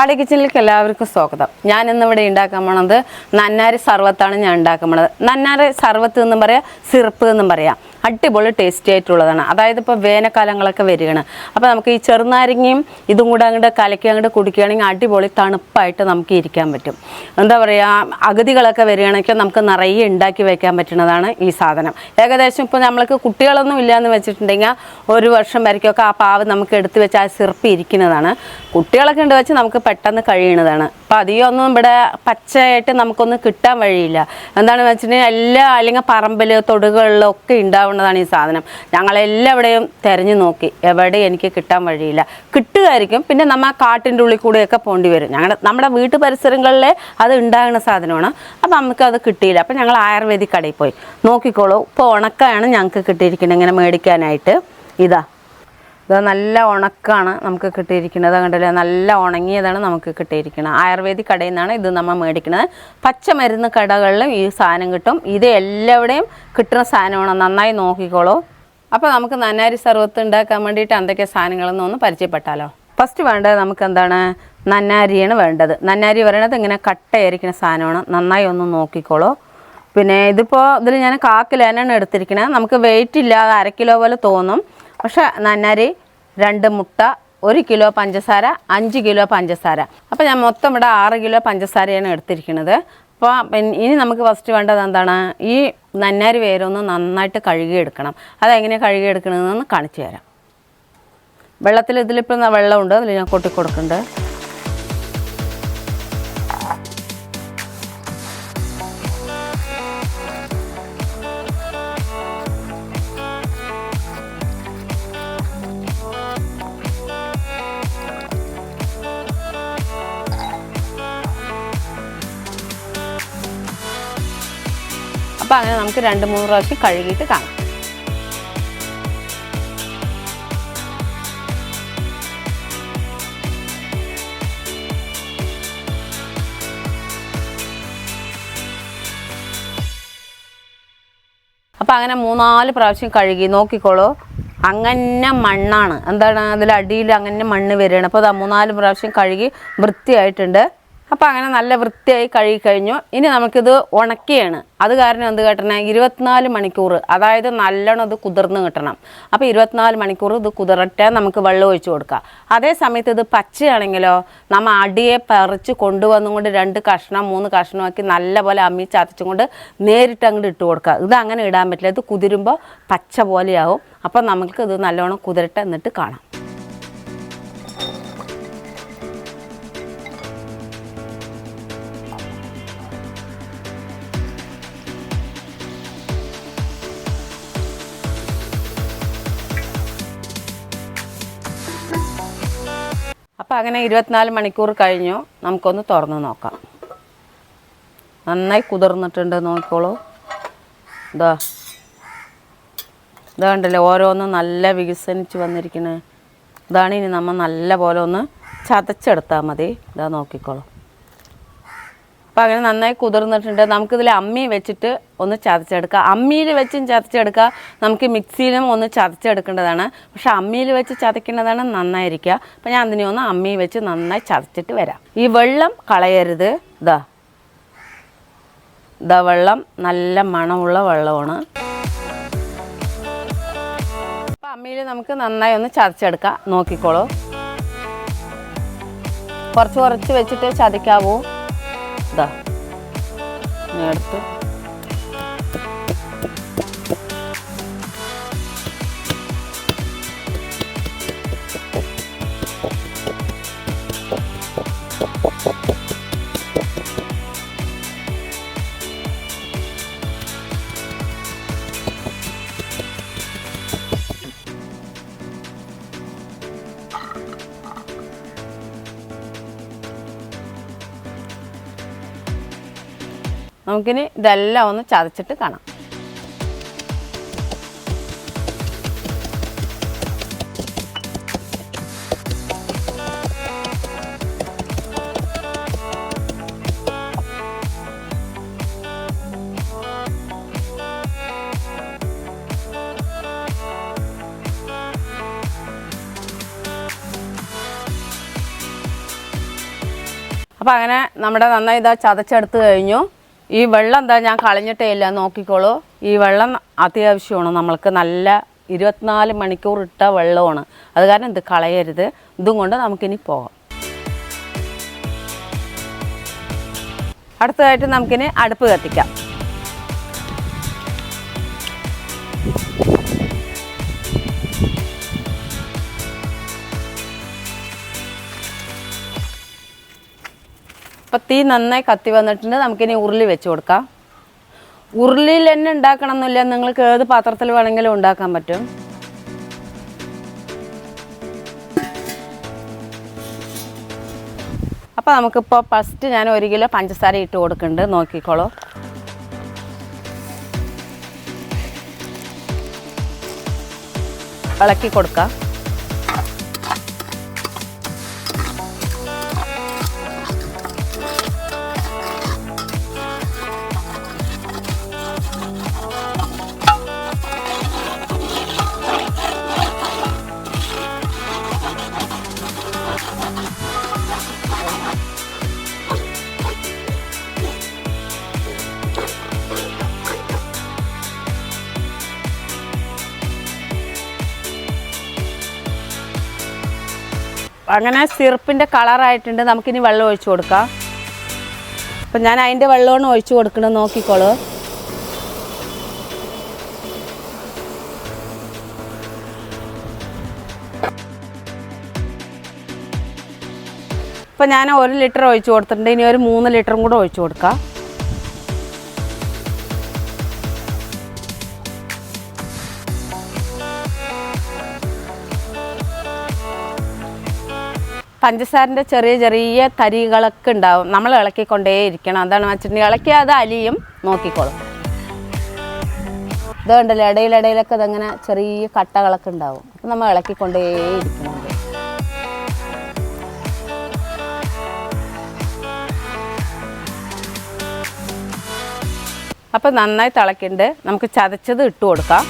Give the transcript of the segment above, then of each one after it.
പാടി കിച്ചണിലേക്ക് എല്ലാവർക്കും സ്വാഗതം. ഞാൻ ഇന്നിവിടെ ഉണ്ടാക്കാൻ പോണത് നന്നാരി സർവത്താണ് ഞാൻ ഉണ്ടാക്കാൻ പോണത്. നന്നാരി സർവത്ത് എന്നും പറയാം സിറപ്പ് എന്നും പറയാം. അടിപൊളി ടേസ്റ്റി ആയിട്ടുള്ളതാണ്. അതായത് ഇപ്പോൾ വേനൽക്കാലങ്ങളൊക്കെ വരികയാണ്. അപ്പോൾ നമുക്ക് ഈ ചെറുനാരങ്ങയും ഇതും കൂടെ അങ്ങോട്ട് കലക്കി അങ്ങോട്ട് കുടിക്കുകയാണെങ്കിൽ അടിപൊളി തണുപ്പായിട്ട് നമുക്ക് ഇരിക്കാൻ പറ്റും. എന്താ പറയുക അഗതികളൊക്കെ വരികയാണെങ്കിൽ നമുക്ക് നിറയെ ഉണ്ടാക്കി വയ്ക്കാൻ പറ്റുന്നതാണ് ഈ സാധനം. ഏകദേശം ഇപ്പോൾ നമ്മൾക്ക് കുട്ടികളൊന്നും ഇല്ലയെന്ന് വെച്ചിട്ടുണ്ടെങ്കിൽ ഒരു വർഷം വരയ്ക്കൊക്കെ ആ പാവ് നമുക്ക് എടുത്തു വെച്ച് ആ സിറപ്പ് ഇരിക്കുന്നതാണ്. കുട്ടികളൊക്കെ ഉണ്ട് വെച്ച് നമുക്ക് പെട്ടെന്ന് കഴിയുന്നതാണ്. അപ്പോൾ അധികമൊന്നും ഇവിടെ പച്ചയായിട്ട് നമുക്കൊന്നും കിട്ടാൻ വഴിയില്ല. എന്താണെന്ന് വെച്ചിട്ടുണ്ടെങ്കിൽ എല്ലാ അല്ലെങ്കിൽ പറമ്പിൽ തൊടുകളിലൊക്കെ ഉണ്ടാവുന്നതാണ് ഈ സാധനം. ഞങ്ങളെല്ലാവിടെയും തിരഞ്ഞു നോക്കി. എവിടെ എനിക്ക് കിട്ടാൻ വഴിയില്ല. കിട്ടുമായിരിക്കും. പിന്നെ നമ്മൾ കാട്ടിന്റെ ഉള്ളിൽ കൂടെയൊക്കെ പോണ്ടി വരും. ഞങ്ങളുടെ നമ്മുടെ വീട്ടു പരിസരങ്ങളിൽ അത് ഉണ്ടാകുന്ന സാധനമാണ്. അപ്പം നമുക്കത് കിട്ടിയില്ല. അപ്പം ഞങ്ങൾ ആയുർവേദിക് കടയിൽ പോയി. നോക്കിക്കോളൂ. ഇപ്പോൾ ഉണക്കമാണ് ഞങ്ങൾക്ക് കിട്ടിയിരിക്കുന്നത് ഇങ്ങനെ മേടിക്കാനായിട്ട്. ഇതാ. ഇത് നല്ല ഉണക്കാണ് നമുക്ക് കിട്ടിയിരിക്കുന്നത്. കണ്ടില്ലേ? നല്ല ഉണങ്ങിയതാണ് നമുക്ക് കിട്ടിയിരിക്കുന്നത്. ആയുർവേദിക് കടയിൽ നിന്നാണ് ഇത് നമ്മൾ മേടിക്കുന്നത്. പച്ചമരുന്ന് കടകളിലും ഈ സാധനം കിട്ടും. ഇത് എല്ലാവിടെയും കിട്ടുന്ന സാധനമാണ്. നന്നായി നോക്കിക്കോളൂ. അപ്പോൾ നമുക്ക് നന്നാരി സർവത്ത് ഉണ്ടാക്കാൻ വേണ്ടിയിട്ട് എന്തൊക്കെ സാധനങ്ങളെന്ന് ഒന്ന് പരിചയപ്പെട്ടാലോ. ഫസ്റ്റ് വേണ്ടത് നമുക്ക് എന്താണ്? നന്നാരിയാണ് വേണ്ടത്. നന്നാരി പറയണത് ഇങ്ങനെ കട്ടയായിരിക്കുന്ന സാധനമാണ്. നന്നായി ഒന്ന് നോക്കിക്കോളൂ. പിന്നെ ഇതിപ്പോൾ ഇതിൽ ഞാൻ കാക്കിലേനാണ് എടുത്തിരിക്കുന്നത് നമുക്ക് വെയിറ്റ് ഇല്ലാതെ അര കിലോ പോലെ തോന്നും. പക്ഷേ നന്നാരി രണ്ട് മുട്ട ഒരു കിലോ പഞ്ചസാര അഞ്ച് കിലോ പഞ്ചസാര. അപ്പോൾ ഞാൻ മൊത്തം ഇവിടെ ആറ് കിലോ പഞ്ചസാരയാണ് എടുത്തിരിക്കുന്നത്. അപ്പോൾ ഇനി നമുക്ക് ഫസ്റ്റ് വേണ്ടത് എന്താണ്? ഈ നന്നാരി വേരൊന്ന് നന്നായിട്ട് കഴുകിയെടുക്കണം. അതെങ്ങനെയാണ് കഴുകിയെടുക്കണമെന്ന് കാണിച്ചു തരാം. വെള്ളത്തിൽ ഇതിലിപ്പോൾ വെള്ളമുണ്ട് അതിൽ ഞാൻ കൊട്ടി അപ്പോൾ അങ്ങനെ നമുക്ക് രണ്ട് മൂന്ന് പ്രാവശ്യം കഴുകിയിട്ട് കാണാം. അപ്പം അങ്ങനെ മൂന്നാൽ പ്രാവശ്യം കഴുകി. നോക്കിക്കോളൂ. അങ്ങനെ മണ്ണാണ്. എന്താണ്? അതിൽ അടിയിൽ അങ്ങനെ മണ്ണ് വരികയാണ്. അപ്പോൾ അത് മൂന്നാൽ പ്രാവശ്യം കഴുകി വൃത്തിയായിട്ടുണ്ട്. അപ്പോൾ അങ്ങനെ നല്ല വൃത്തിയായി കഴുകി കഴിഞ്ഞു. ഇനി നമുക്കിത് ഉണക്കിയാണ്. അത് കാരണം എന്ത് കേട്ടണേ? ഇരുപത്തിനാല് മണിക്കൂർ അതായത് നല്ലോണം ഇത് കുതിർന്ന് കിട്ടണം. അപ്പോൾ ഇരുപത്തിനാല് മണിക്കൂർ ഇത് കുതിരട്ടെ നമുക്ക് വെള്ളം ഒഴിച്ച് കൊടുക്കാം. അതേ സമയത്ത് ഇത് പച്ചയാണെങ്കിലോ നമ്മൾ അടിയെ പറിച്ച് കൊണ്ടുവന്നും കൊണ്ട് രണ്ട് കഷ്ണം മൂന്ന് കഷ്ണമാക്കി നല്ലപോലെ അമ്മി ചതച്ചും കൊണ്ട് നേരിട്ട് അങ്ങോട്ട് ഇട്ട് കൊടുക്കുക. ഇത് അങ്ങനെ ഇടാൻ പറ്റില്ല. ഇത് കുതിരുമ്പോൾ പച്ച പോലെയാവും. അപ്പോൾ നമുക്ക് ഇത് നല്ലോണം കുതിരട്ടെ എന്നിട്ട് കാണാം. അപ്പം അങ്ങനെ ഇരുപത്തിനാല് മണിക്കൂർ കഴിഞ്ഞു. നമുക്കൊന്ന് തുറന്ന് നോക്കാം. നന്നായി കുതിർന്നിട്ടുണ്ട് നോക്കിക്കോളൂ. ഇതാ ഇതാ കണ്ടല്ലേ ഓരോന്നും നല്ല വികസനിച്ച് വന്നിരിക്കണേ. ഇതാണ് ഇനി നമ്മൾ നല്ല പോലെ ഒന്ന് ചതച്ചെടുത്താൽ മതി. ഇതാ നോക്കിക്കോളൂ. അപ്പോൾ അങ്ങനെ നന്നായി കുതിർന്നിട്ടുണ്ട്. നമുക്കിതിൽ അമ്മി വെച്ചിട്ട് ഒന്ന് ചതച്ചെടുക്കാം. അമ്മിയിൽ വെച്ചും ചതച്ചെടുക്കുക നമുക്ക് മിക്സിയിലും ഒന്ന് ചതച്ചെടുക്കേണ്ടതാണ്. പക്ഷെ അമ്മിയിൽ വെച്ച് ചതയ്ക്കേണ്ടതാണ് നന്നായിരിക്കുക. അപ്പോൾ ഞാൻ അതിനെ ഒന്ന് അമ്മി വെച്ച് നന്നായി ചതച്ചിട്ട് വരാം. ഈ വെള്ളം കളയരുത്. ഇതാ ഇതാ വെള്ളം നല്ല മണമുള്ള വെള്ളമാണ്. അപ്പോൾ അമ്മിയിൽ നമുക്ക് നന്നായി ഒന്ന് ചതച്ചെടുക്കാം. നോക്കിക്കോളൂ. കുറച്ച് കുറച്ച് വെച്ചിട്ട് ചതയ്ക്കാവൂ. ഇതാ ഇനി നമുക്കിനി ഇതെല്ലാം ഒന്ന് ചതച്ചിട്ട് കാണാം. അപ്പോൾ അങ്ങനെ നമ്മുടെ നന്നായി ഇതാ ചതച്ചെടുത്ത് കഴിഞ്ഞു. ഈ വെള്ളം എന്താ ഞാൻ കളഞ്ഞിട്ടേ ഇല്ല നോക്കിക്കോളൂ. ഈ വെള്ളം അത്യാവശ്യമാണ്. നമ്മൾക്ക് നല്ല ഇരുപത്തിനാല് മണിക്കൂർ ഇട്ട വെള്ളമാണ്. അത് കാരണം ഇത് കളയരുത്. ഇതും കൊണ്ട് നമുക്കിനി പോകാം അടുത്തതായിട്ട് നമുക്കിനി അടുപ്പ് കത്തിക്കാം. അപ്പം തീ നന്നായി കത്തി വന്നിട്ടുണ്ട്. നമുക്കിനി ഉരുളി വെച്ച് കൊടുക്കാം. ഉരുളിയിൽ തന്നെ ഉണ്ടാക്കണം എന്നില്ല നിങ്ങൾക്ക് ഏത് പാത്രത്തിൽ വേണമെങ്കിലും ഉണ്ടാക്കാൻ പറ്റും. അപ്പോൾ നമുക്കിപ്പോൾ ഫസ്റ്റ് ഞാൻ ഒരു കിലോ പഞ്ചസാര ഇട്ട് കൊടുക്കുന്നുണ്ട്. നോക്കിക്കോളൂ. ഇളക്കി കൊടുക്കാം. അങ്ങനെ സിറപ്പിന്റെ കളറായിട്ടുണ്ട് നമുക്കിനി വെള്ളം ഒഴിച്ചു കൊടുക്കാം. അപ്പം ഞാൻ അതിന്റെ വെള്ളമാണ് ഒഴിച്ചു കൊടുക്കണത് നോക്കിക്കോളൂ. ഇപ്പം ഞാൻ ഒരു ലിറ്റർ ഒഴിച്ചു കൊടുത്തിട്ടുണ്ട്. ഇനി ഒരു മൂന്ന് ലിറ്ററും കൂടെ ഒഴിച്ചു കൊടുക്കാം. പഞ്ചസാരന്റെ ചെറിയ ചെറിയ തരികളൊക്കെ ഉണ്ടാവും. നമ്മൾ ഇളക്കിക്കൊണ്ടേ ഇരിക്കണം. അതാണ് വെച്ചിട്ടുണ്ടെങ്കിൽ ഇളക്കി അത് അലിയും നോക്കിക്കോളും. ഇതുണ്ടല്ലോ ഇടയിലിടയിലൊക്കെ ഇതങ്ങനെ ചെറിയ കട്ടകളൊക്കെ ഉണ്ടാവും. അപ്പം നമ്മൾ ഇളക്കിക്കൊണ്ടേ ഇരിക്കണം. അപ്പോൾ അപ്പം നന്നായി തിളക്കിണ്ട് നമുക്ക് ചതച്ചത് ഇട്ട് കൊടുക്കാം.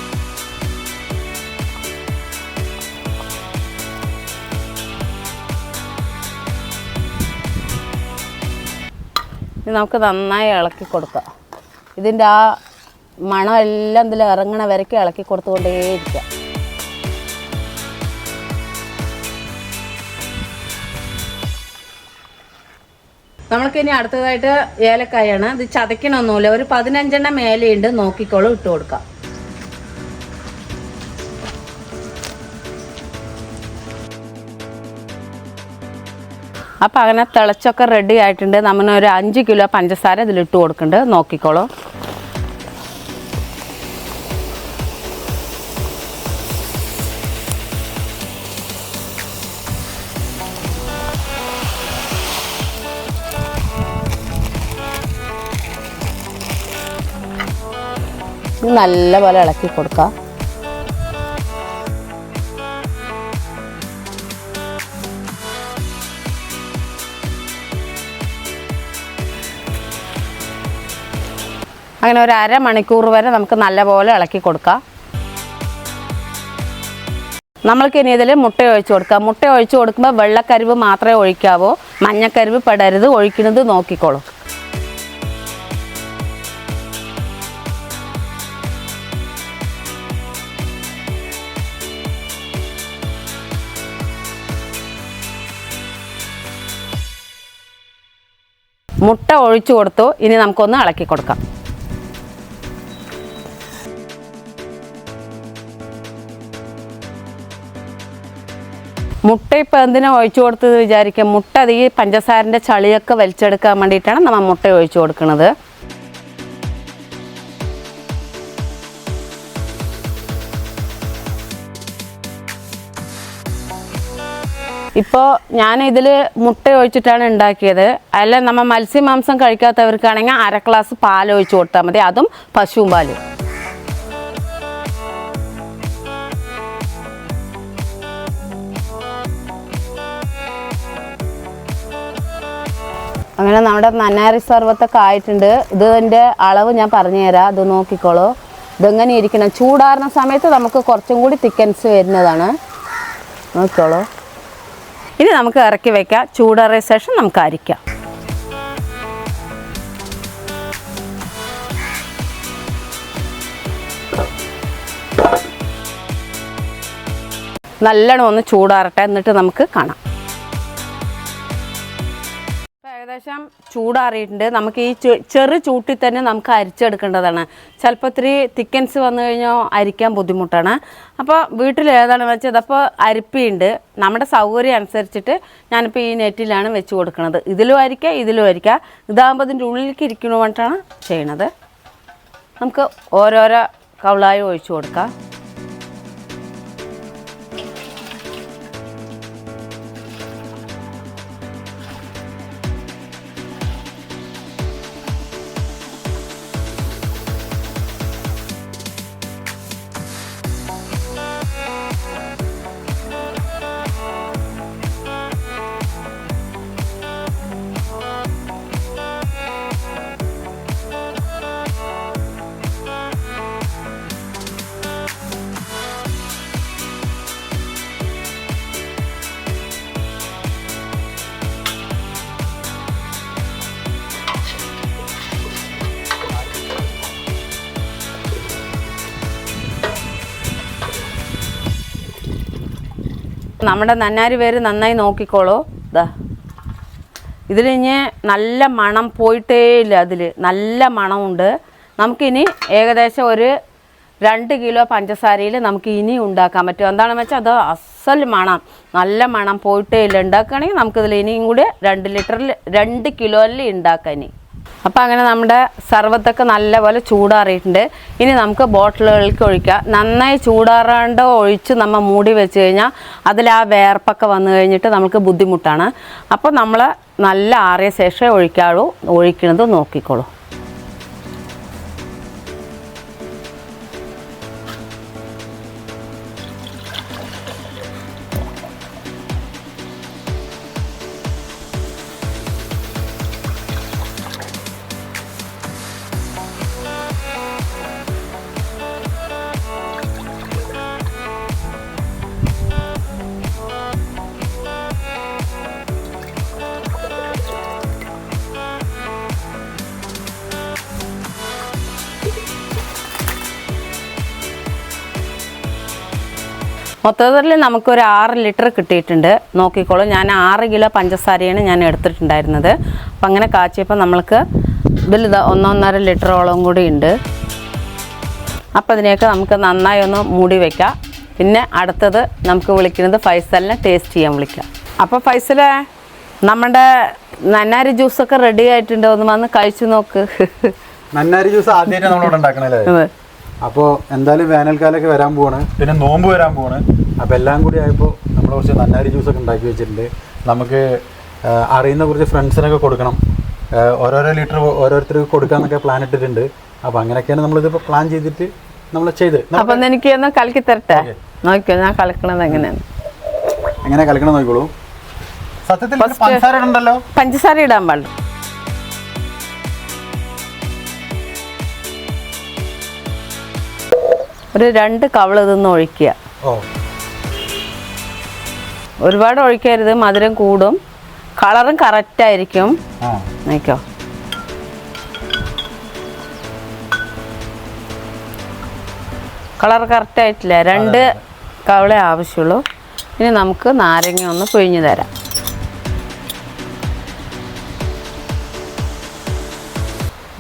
ഇത് നമുക്ക് നന്നായി ഇളക്കി കൊടുക്കാം. ഇതിന്റെ ആ മണം എല്ലാം ഇതിൽ ഇറങ്ങണ വരയ്ക്ക് ഇളക്കി കൊടുത്തുകൊണ്ടേയിരിക്കാം. നമ്മൾക്കിനി അടുത്തതായിട്ട് ഏലക്കായാണ്. ഇത് ചതയ്ക്കണമൊന്നുമില്ല. ഒരു പതിനഞ്ചെണ്ണം മേലെയുണ്ട് നോക്കിക്കോളും ഇട്ട് കൊടുക്കാം. അപ്പം അങ്ങനെ തിളച്ചൊക്കെ റെഡി ആയിട്ടുണ്ട്. നമ്മൾ ഒരു അഞ്ച് കിലോ പഞ്ചസാര ഇതിലിട്ട് കൊടുക്കുന്നുണ്ട് നോക്കിക്കോളൂ. ഇത് നല്ലപോലെ ഇളക്കി കൊടുക്കാം. അങ്ങനെ ഒരു അരമണിക്കൂർ വരെ നമുക്ക് നല്ലപോലെ ഇളക്കി കൊടുക്കാം. നമ്മൾക്ക് ഇനി ഇതിൽ മുട്ട ഒഴിച്ചു കൊടുക്കാം. മുട്ട ഒഴിച്ചു കൊടുക്കുമ്പോൾ വെള്ളക്കരിവ് മാത്രമേ ഒഴിക്കാവൂ. മഞ്ഞക്കരിവ് പെടരുത്. ഒഴിക്കുന്നത് നോക്കിക്കോളൂ. മുട്ട ഒഴിച്ചു കൊടുത്തു. ഇനി നമുക്കൊന്ന് ഇളക്കി കൊടുക്കാം. മുട്ട ഇപ്പം എന്തിനാ ഒഴിച്ചു കൊടുത്തത് വിചാരിക്കാം മുട്ട അത് ഈ പഞ്ചസാരന്റെ ചളിയൊക്കെ വലിച്ചെടുക്കാൻ വേണ്ടിയിട്ടാണ് നമ്മൾ മുട്ട ഒഴിച്ചു കൊടുക്കുന്നത്. ഇപ്പോൾ ഞാൻ ഇതിൽ മുട്ട ഒഴിച്ചിട്ടാണ് ഉണ്ടാക്കിയത്. അല്ല നമ്മൾ മത്സ്യമാംസം കഴിക്കാത്തവർക്കാണെങ്കിൽ അര ഗ്ലാസ് പാൽ ഒഴിച്ചു കൊടുത്താൽ മതി. അതും പശുവും പാൽ. അങ്ങനെ നമ്മുടെ നന്നാരി സർവത്തൊക്കെ ആയിട്ടുണ്ട്. ഇതിന്റെ അളവ് ഞാൻ പറഞ്ഞു തരാം. അത് നോക്കിക്കോളൂ. ഇതെങ്ങനെ ഇരിക്കണം? ചൂടാറുന്ന സമയത്ത് നമുക്ക് കുറച്ചും കൂടി തിക്കൻസ് വരുന്നതാണ്. നോക്കിക്കോളൂ. ഇനി നമുക്ക് ഇറക്കി വയ്ക്കാം ചൂടാറിയ ശേഷം നമുക്ക് അരിക്കാം. നല്ലോണം ഒന്ന് ചൂടാറട്ടെ. എന്നിട്ട് നമുക്ക് കാണാം. ഏകദേശം ചൂടാറിയിട്ടുണ്ട്. നമുക്ക് ഈ ചെറു ചൂട്ടിൽ തന്നെ നമുക്ക് അരിച്ചെടുക്കേണ്ടതാണ്. ചിലപ്പോൾ ഇത്തിരി തിക്കൻസ് വന്നു കഴിഞ്ഞാൽ അരിക്കാൻ ബുദ്ധിമുട്ടാണ്. അപ്പോൾ വീട്ടിൽ ഏതാണെന്ന് വെച്ചാൽ ഇതപ്പോൾ അരിപ്പിയുണ്ട്. നമ്മുടെ സൗകര്യം അനുസരിച്ചിട്ട് ഞാനിപ്പോൾ ഈ നെറ്റിലാണ് വെച്ച് കൊടുക്കുന്നത്. ഇതിലും അരിക്കുക ഇതിലും അരിക്കുക ഇതാകുമ്പോൾ ഇതിന്റെ ഉള്ളിലേക്ക് ഇരിക്കണ ചെയ്യണത്. നമുക്ക് ഓരോരോ കവളായി ഒഴിച്ചു കൊടുക്കാം. നമ്മുടെ നന്നാരി പേര് നന്നായി നോക്കിക്കോളൂ. ഇതാ ഇതിലിഞ്ഞ് നല്ല മണം പോയിട്ടേ ഇല്ല അതിൽ നല്ല മണമുണ്ട്. നമുക്കിനി ഏകദേശം ഒരു രണ്ട് കിലോ പഞ്ചസാരയിൽ നമുക്ക് ഇനി ഉണ്ടാക്കാൻ പറ്റും. എന്താണെന്ന് വെച്ചാൽ അത് അസൽ മണം. നല്ല മണം പോയിട്ടേ ഇല്ല ഉണ്ടാക്കുകയാണെങ്കിൽ നമുക്കിതിൽ ഇനിയും കൂടി രണ്ട് ലിറ്ററിൽ രണ്ട് കിലോയിൽ ഉണ്ടാക്കാം ഇനി. അപ്പോൾ അങ്ങനെ നമ്മുടെ സർവത്തൊക്കെ നല്ലപോലെ ചൂടാറിയിട്ടുണ്ട്. ഇനി നമുക്ക് ബോട്ടിലുകളിലേക്ക് ഒഴിക്കാം. നന്നായി ചൂടാറാണ്ട് ഒഴിച്ച് നമ്മൾ മൂടി വെച്ച് കഴിഞ്ഞാൽ അതിൽ ആ വേർപ്പൊക്കെ വന്നു കഴിഞ്ഞിട്ട് നമുക്ക് ബുദ്ധിമുട്ടാണ്. അപ്പോൾ നമ്മൾ നല്ല ആറിയ ശേഷമേ ഒഴിക്കാളൂ. ഒഴിക്കുന്നത് നോക്കിക്കോളൂ. മൊത്തത്തിൽ നമുക്കൊരു ആറ് ലിറ്റർ കിട്ടിയിട്ടുണ്ട്. നോക്കിക്കോളൂ. ഞാൻ ആറ് കിലോ പഞ്ചസാരയാണ് ഞാൻ എടുത്തിട്ടുണ്ടായിരുന്നത്. അപ്പം അങ്ങനെ കാച്ചിയപ്പോൾ നമ്മൾക്ക് ഇതിൽ ഇതാ ഒന്നൊന്നര ലിറ്ററോളം കൂടി ഉണ്ട്. അപ്പോൾ ഇതിനെയൊക്കെ നമുക്ക് നന്നായി ഒന്ന് മൂടി വയ്ക്കാം പിന്നെ അടുത്തത് നമുക്ക് വിളിക്കുന്നത് ഫൈസലിനെ ടേസ്റ്റ് ചെയ്യാൻ വിളിക്കാം. അപ്പോൾ ഫൈസലെ നമ്മുടെ നന്നാരി ജ്യൂസൊക്കെ റെഡി ആയിട്ടുണ്ടോ ഒന്ന് വന്ന് കഴിച്ചു നോക്ക്. നന്നാരി ജ്യൂസ് ആദ്യമായിട്ട് നമ്മളിവിടെ ഉണ്ടാക്കണല്ലേ. അപ്പോൾ എന്തായാലും വേനൽക്കാലമൊക്കെ വരാൻ പോവാണ്. പിന്നെ നോമ്പ് വരാൻ പോവാണ്. അപ്പോൾ എല്ലാം കൂടി ആയപ്പോൾ നമ്മൾ കുറച്ച് നന്നാരി ജ്യൂസൊക്കെ ഉണ്ടാക്കി വെച്ചിട്ടുണ്ട്. നമുക്ക് അറിയുന്ന കുറച്ച് ഫ്രണ്ട്സിനൊക്കെ കൊടുക്കണം. ഓരോരോ ലിറ്റർ ഓരോരുത്തർക്ക് കൊടുക്കാന്നൊക്കെ പ്ലാൻ ഇട്ടിട്ടുണ്ട്. അപ്പോൾ അങ്ങനെയൊക്കെയാണ് നമ്മളിതിപ്പോൾ പ്ലാൻ ചെയ്തിട്ട് നമ്മൾ ചെയ്ത്. അപ്പൊ എനിക്ക് ഒന്ന് കലക്കി തരട്ടെ? നോക്കിയോ ഞാൻ കളിക്കണത് എങ്ങനെയാണ്? എങ്ങനെ കളിക്കണം നോക്കിക്കോളൂ. സത്യത്തിൽ പഞ്ചസാര ഇടണ്ടല്ലോ? പഞ്ചസാര ഇടാൻ പാടില്ല. ഒരു രണ്ട് കവൾ ഇതൊന്ന് ഒഴിക്കുക. ഒരുപാട് ഒഴിക്കരുത് മധുരം കൂടും. കളറും കറക്റ്റ് ആയിരിക്കും. നോക്കോ കളർ കറക്റ്റ് ആയിട്ടില്ല. രണ്ട് കവളെ ആവശ്യമുള്ളൂ. ഇനി നമുക്ക് നാരങ്ങ ഒന്ന് പിഴിഞ്ഞു തരാം.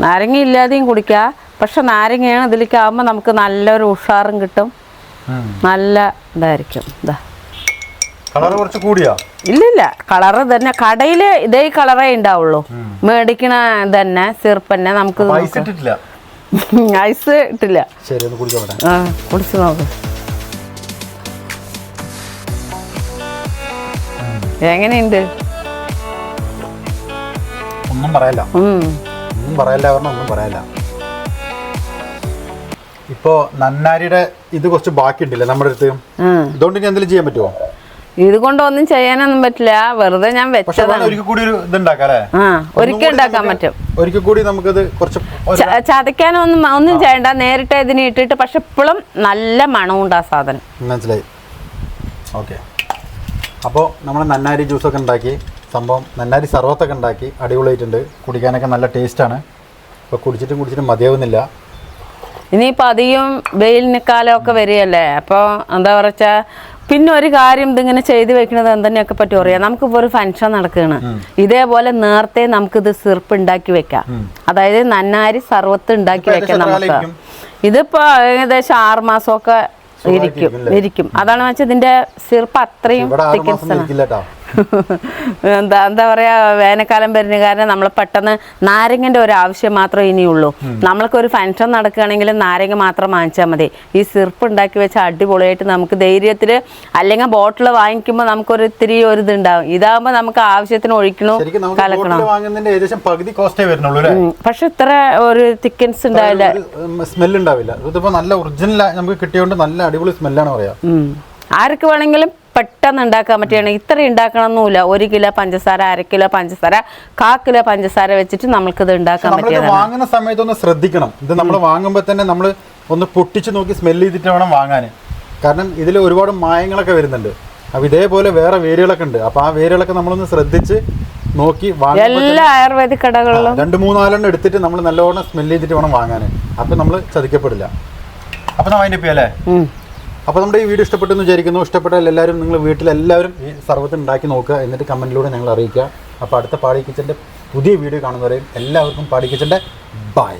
നാരങ്ങ ഇല്ലാതെയും കുടിക്കുക പക്ഷെ നാരങ്ങയാണ് ഇതിലേക്ക് ആകുമ്പോൾ നമുക്ക് നല്ലൊരു ഉഷാറും കിട്ടും. നല്ല ഇതായിരിക്കും. ഇതാ കളർ കുറച്ച് കൂടിയാ? ഇല്ലില്ല കളറ് തന്നെ കടയിൽ ഇതേ കളറേ ഉണ്ടാവുള്ളൂ മേടിക്കണ തന്നെ സിർപ്പന്നെ. തന്നെ നമുക്ക്. ഐസ് ഇട്ടില്ല. ശരി ഒന്ന് കുടിച്ചോട്ടെ ആ കുടിച്ച് നോക്ക്. എങ്ങനെയുണ്ട്? ഒന്നും പറയല്ല. ഒന്നും പറയല്ല ഒന്നും പറയല്ല. ഇപ്പോ നന്നാരിയുടെ ഇത് കുറച്ച് ബാക്കിയുണ്ടല്ലേ നമ്മുടെ അടുത്ത്. ഇതുകൊണ്ട് ഇനി എന്തെങ്കിലും ചെയ്യാൻ പറ്റുമോ ഇത് കൊണ്ടൊന്നും ചെയ്യാനൊന്നും പറ്റില്ല. വെറുതെ ഞാൻ വെച്ചതാണ്. ഒരിക്കൽ കൂടി ഒരു ഒരിക്കൽ ഉണ്ടാക്കാൻ പറ്റും. ഒരിക്കൽ കൂടി നമുക്കത് കുറച്ച് ചതയ്ക്കാനൊന്നും ഒന്നും ചെയ്യണ്ട. നേരിട്ട് ഇതിന് ഇട്ടിട്ട് പക്ഷെ ഇപ്പോഴും നല്ല മണമുണ്ട് ആ സാധനം. മനസ്സിലായി. ഓക്കെ. അപ്പോൾ നമ്മൾ നന്നാരി ജ്യൂസൊക്കെ ഉണ്ടാക്കി. സംഭവം നന്നാരി സർവത്തൊക്കെ ഉണ്ടാക്കി. അടിപൊളിയായിട്ടുണ്ട്. കുടിക്കാനൊക്കെ നല്ല ടേസ്റ്റാണ് ഇപ്പോൾ കുടിച്ചിട്ടും കുടിച്ചിട്ടും മതിയാവുന്നില്ല. ഇനിയിപ്പോൾ അധികം വെയിലിന് കാലമൊക്കെ വരികയല്ലേ? അപ്പോൾ എന്താ പറയുക പിന്നെ ഒരു കാര്യം ഇതിങ്ങനെ ചെയ്തു വെക്കുന്നത് എന്തെന്നെയൊക്കെ പറ്റി അറിയാം നമുക്കിപ്പോൾ ഒരു ഫംഗ്ഷൻ നടക്കുകയാണ് ഇതേപോലെ നേരത്തെ നമുക്കിത് സിർപ്പ് ഉണ്ടാക്കി വെക്കാം. അതായത് നന്നാരി സർവത്ത് ഉണ്ടാക്കി വെക്കാം നമുക്ക്. ഇതിപ്പോൾ ഇതിപ്പോ ഏകദേശം ആറ് മാസമൊക്കെ ഇരിക്കും. ഇരിക്കും. അതാണ് വെച്ചാൽ ഇതിന്റെ സിർപ്പ് അത്രയും എന്താ എന്താ പറയാ വേനൽക്കാലം വരുന്ന കാരണം നമ്മൾ പെട്ടെന്ന് നാരങ്ങന്റെ ഒരു ആവശ്യം മാത്രമേ ഇനിയുള്ളൂ. നമ്മൾക്ക് ഒരു ഫംഗ്ഷൻ നടക്കുകയാണെങ്കിൽ നാരങ്ങ മാത്രം വാങ്ങിച്ചാൽ മതി. ഈ സിർപ്പ് ഉണ്ടാക്കി വെച്ച അടിപൊളിയായിട്ട് നമുക്ക് ധൈര്യത്തിൽ അല്ലെങ്കിൽ ബോട്ടിൽ വാങ്ങിക്കുമ്പോൾ നമുക്കൊരു ഇത്തിരി ഒരു ഇതുണ്ടാവും. ഇതാകുമ്പോൾ നമുക്ക് ആവശ്യത്തിന് ഒഴിക്കണോ കലക്കണം. പക്ഷെ ഇത്ര ഒരു തിക്കൻസ് ഉണ്ടാവില്ല. സ്മെല്ലുണ്ടാവില്ല ഉണ്ടാവില്ല. ഇതിപ്പോ നല്ല ഒറിജിനൽ നമുക്ക് കിട്ടിയോണ്ട് നല്ല അടിപൊളി സ്മെല്ലാണ് പറയാ. ആർക്ക് വേണമെങ്കിലും പെട്ടെന്ന് ഉണ്ടാക്കാൻ പറ്റുകയാണ് ഇത്ര ഉണ്ടാക്കണമെന്നില്ല ഒരു കിലോ പഞ്ചസാര അര കിലോ പഞ്ചസാര കാ കിലോ പഞ്ചസാര വെച്ചിട്ട് നമ്മൾക്കിത് ഉണ്ടാക്കാൻ പറ്റും വാങ്ങുന്ന സമയത്ത് ഒന്ന് ശ്രദ്ധിക്കണം. ഇത് നമ്മൾ വാങ്ങുമ്പോൾ തന്നെ നമ്മൾ ഒന്ന് പൊട്ടിച്ച് നോക്കി സ്മെല്ല് ചെയ്തിട്ട് വേണം വാങ്ങാൻ കാരണം ഇതിൽ ഒരുപാട് മായങ്ങളൊക്കെ വരുന്നുണ്ട്. അപ്പൊ ഇതേപോലെ വേറെ വേരുകളൊക്കെ ഉണ്ട്. അപ്പോൾ ആ വേരുകളൊക്കെ നമ്മളൊന്ന് ശ്രദ്ധിച്ച് നോക്കി എല്ലാ ആയുർവേദിക് കടകളിലും. രണ്ട് മൂന്നാലെണ്ണം എടുത്തിട്ട് നമ്മൾ നല്ലോണം സ്മെല്ല് ചെയ്തിട്ട് വേണം വാങ്ങാൻ അപ്പൊ നമ്മൾ ചതിക്കപ്പെടില്ല. അപ്പൊ നമ്മൾ അതിന്റെ അല്ലേ. അപ്പോൾ നമ്മുടെ ഈ വീഡിയോ ഇഷ്ടപ്പെട്ടെന്ന് വിചാരിക്കുന്നു. ഇഷ്ടപ്പെട്ടാൽ എല്ലാവരും നിങ്ങൾ വീട്ടിലെല്ലാവരും ഈ സർവത്ത് ഉണ്ടാക്കി നോക്കുക. എന്നിട്ട് കമന്റിലൂടെ ഞങ്ങൾ അറിയിക്കുക. അപ്പോൾ അടുത്ത പാടി കിച്ചന്റെ പുതിയ വീഡിയോ കാണുന്നവരെയും എല്ലാവർക്കും പാടി കിച്ചന്റെ ബൈ